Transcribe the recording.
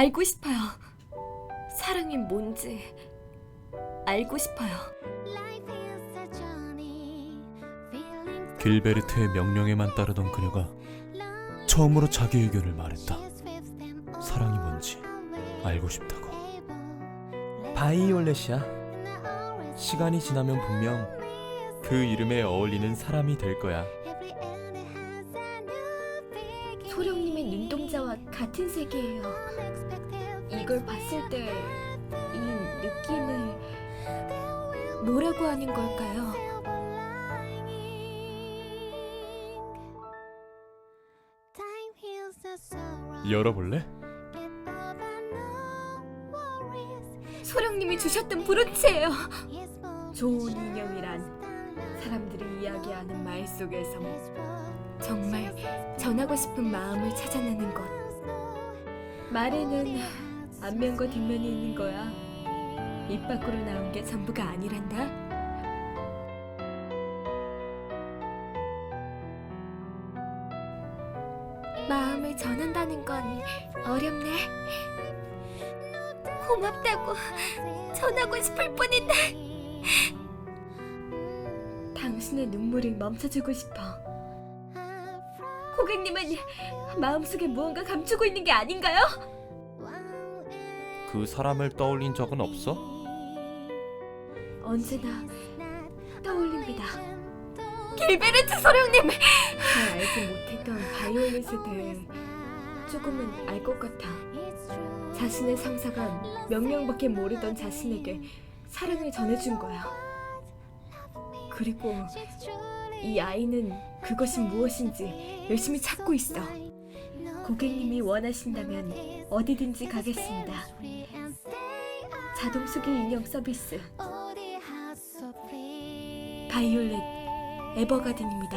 알고 싶어요. 사랑이 뭔지 알고 싶어요. 길베르트의 명령에만 따르던 그녀가 처음으로 자기 의견을 말했다. 사랑이 뭔지 알고 싶다고. 바이올렛이야. 시간이 지나면 분명 그 이름에 어울리는 사람이 될 거야. 소령님의 눈동자와 같은 색이에요. 이걸 봤을 때 이 느낌을 뭐라고 하는 걸까요? 열어볼래? 소령님이 주셨던 브로치예요. 좋은 인형이란 이야기하는 말 속에서 정말 전하고 싶은 마음을 찾아내는 것. 말에는 앞면과 뒷면이 있는 거야. 입 밖으로 나온 게 전부가 아니란다. 마음을 전한다는 건 어렵네. 고맙다고 전하고 싶을 뿐인데. 당신의 눈물을 멈춰주고 싶어. 고객님은 마음속에 무언가 감추고 있는 게 아닌가요? 그 사람을 떠올린 적은 없어? 언제나 떠올립니다. 길베르트 소령님! 잘 알지 못했던 바이올렛을 조금은 알 것 같아. 자신의 상사가 명령밖에 모르던 자신에게 사랑을 전해준 거야. 그리고 이 아이는 그것이 무엇인지 열심히 찾고 있어. 고객님이 원하신다면 어디든지 가겠습니다. 자동 수기 인형 서비스 바이올렛 에버가든입니다.